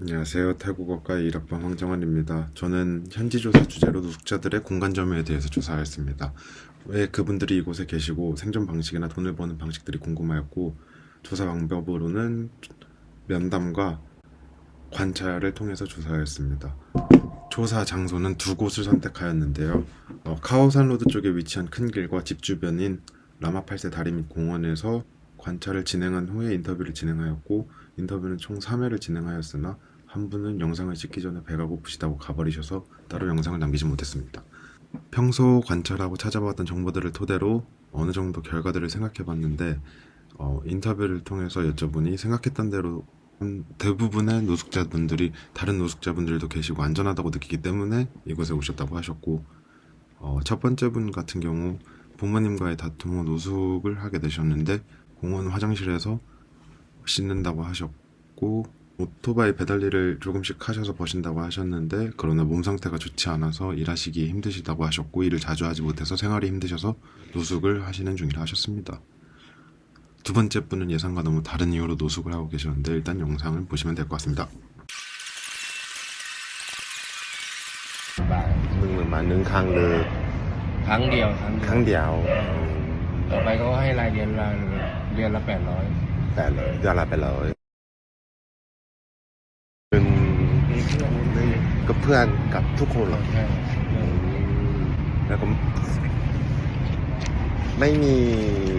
안녕하세요. 태국어과 1학번 황정환입니다. 저는 현지 조사 주제로 노숙자들의 공간 점유에 대해서 조사하였습니다. 왜 그분들이 이곳에 계시고 생존 방식이나 돈을 버는 방식들이 궁금하였고 조사 방법으로는 면담과 관찰을 통해서 조사하였습니다. 조사 장소는 두 곳을 선택하였는데요. 어, 카오산 로드 쪽에 위치한 큰 길과 집 주변인 라마팔세 다리 및 공원에서 관찰을 진행한 후에 인터뷰를 진행하였고 인터뷰는 총 3회를 진행하였으나 한 분은 영상을 찍기 전에 배가 고프시다고 가버리셔서 따로 영상을 남기지 못했습니다. 평소 관찰하고 찾아봤던 정보들을 토대로 어느 정도 결과들을 생각해 봤는데 어, 인터뷰를 통해서 여쭤보니 생각했던 대로 음, 대부분의 노숙자분들이 다른 노숙자분들도 계시고 안전하다고 느끼기 때문에 이곳에 오셨다고 하셨고 어, 첫 번째 분 같은 경우 부모님과의 다툼 후 노숙을 하게 되셨는데 공원 화장실에서 씻는다고 하셨고 오토바이 배달 일을 조금씩 하셔서 버신다고 하셨는데 그러나 몸 상태가 좋지 않아서 일하시기 힘드시다고 하셨고 일을 자주 하지 못해서 생활이 힘드셔서 노숙을 하시는 중이라 하셨습니다. 두 번째 분은 예상과 너무 다른 이유로 노숙을 하고 계셨는데 일단 영상을 보시면 될 것 같습니다. บาท หนึ่งหมื่นบาทหนึ่งครั้งหรือ ครั้งเดียวครั้งเดียว ครั้งเดียว ต่อไปเขาก็ให้รายเดือนละเดือนละแปดร้อย แต่เลยเดือนละไปเลยเป็นมีเพื่อนกับเพื่อนกับทุกคนเหรอใช่แล้วก็ไม่มี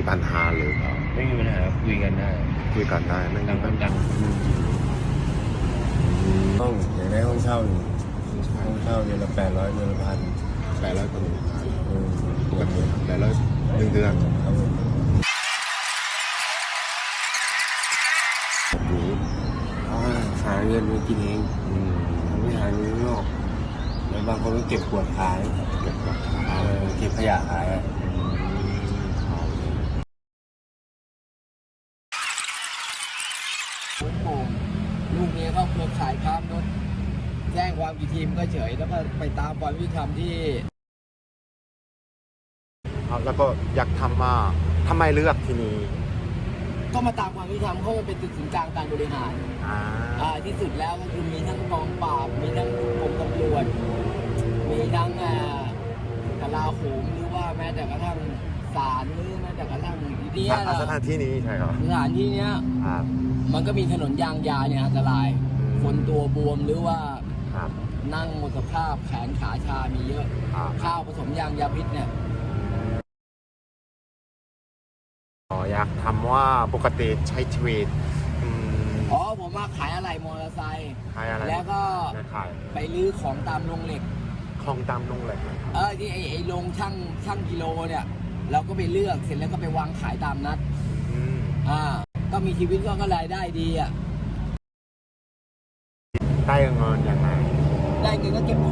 ปัญหาหรือเปล่าไม่มีปัญหาคุยกันได้ คุยกันได้ไม่ต่ามีงคปัญนหาต่างห้องอยากได้ห้องเช่าหนึ่งห้องเช่าเดือนละแปดร้อยเดือนละพันแปดร้อยต่อหนึ่งครั้งอืมปกติแปดร้อยหนึ่งเดือนครับผมแบบ กินเองอืมไม่หาเงินข้างนอกแล้วบางคนก็เก็บขวดขายเก็บราคาเออเก็บขยะขายอะลูกโป่งลูกนี้ก็เครือข่ายค้ามนุษย์แจ้งความกี่ทีมก็เฉย แล้วก็ไปตามความยุติธรรมที่ครับแล้วก็อยากทำว่าทำไมเลือกที่นี่ ก็มาตามความยุติธรรมเขาะมันเป็นจุดศูนย์กลางการบริหารอ่าอ่าที่สุดแล้วก็คือมีทั้งกองปราบมีทั้งกรมตำรวจมีทั้งอ่ากลาโหมหรือว่าแม้แต่กระทั่งศาลหรือแม้แต่กระทั่งอีเดียสถานที่นี้ใช่ครับสถานที่เนี้ย ครับมันก็มีถนนยางยาเนี่ยอันตราย คนตัวบวมหรือว่าครับนั่งหมดสภาพแขนขาชามีเยอะ ครับข้าวผสมยางยาพิษเนี่ย อ๋ออยากทำว่าปกติใช้ชีวิตอืมอ๋อผมมาขายอะไหล่มอเตอร์ไซค์ ขายอะไรแล้วก็ไม่ขายไปลื้อของตามโรงเหล็ก คลองตามลงเลยครับเออที่ไอไอโรงช่างช่างกิโลเนี่ย เราก็ไปเลือกเสร็จแล้วก็ไปวางขายตามนัด อืมอ่า ก็มีชีวิตก็ก็รายได้ดีอะ ได้เงินยังไงได้เงินก็เก็บข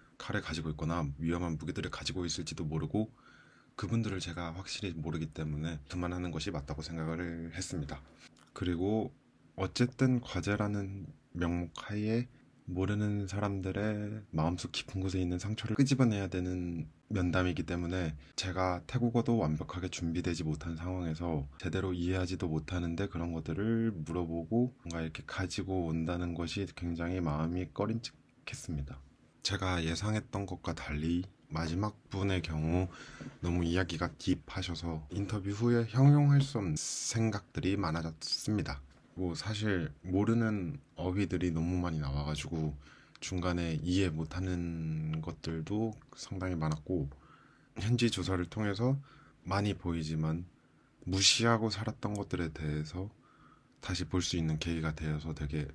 칼을 가지고 있거나 위험한 무기들을 가지고 있을지도 모르고 그분들을 제가 확실히 모르기 때문에 그만하는 것이 맞다고 생각을 했습니다. 그리고 어쨌든 과제라는 명목 하에 모르는 사람들의 마음속 깊은 곳에 있는 상처를 끄집어내야 되는 면담이기 때문에 제가 태국어도 완벽하게 준비되지 못한 상황에서 제대로 이해하지도 못하는데 그런 것들을 물어보고 뭔가 이렇게 가지고 온다는 것이 굉장히 마음이 꺼림칙했습니다. 제가 예상했던 것과 달리 마지막 분의 경우 너무 이야기가 딥하셔서 인터뷰 후에 형용할 수 없는 생각들이 많아졌습니다. 뭐 사실 모르는 어휘들이 너무 많이 나와가지고 중간에 이해 못하는 것들도 상당히 많았고 현지 조사를 통해서 많이 보이지만 무시하고 살았던 것들에 대해서 다시 볼 수 있는 계기가 되어서 되게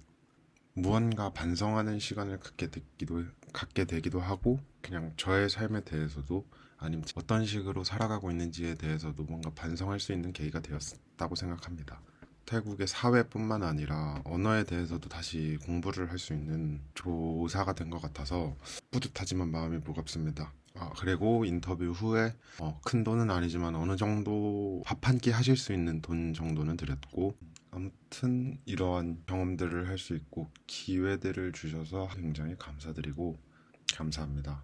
무언가 반성하는 시간을 갖게 되기도 갖게 되기도 하고 그냥 저의 삶에 대해서도 아니면 어떤 식으로 살아가고 있는지에 대해서도 뭔가 반성할 수 있는 계기가 되었다고 생각합니다. 태국의 사회뿐만 아니라 언어에 대해서도 다시 공부를 할 수 있는 조사가 된 것 같아서 뿌듯하지만 마음이 무겁습니다. 아, 그리고 인터뷰 후에 어, 큰 돈은 아니지만 어느 정도 밥 한 끼 하실 수 있는 돈 정도는 드렸고 아무튼 이러한 경험들을 할 수 있고 기회들을 주셔서 굉장히 감사드리고 감사합니다.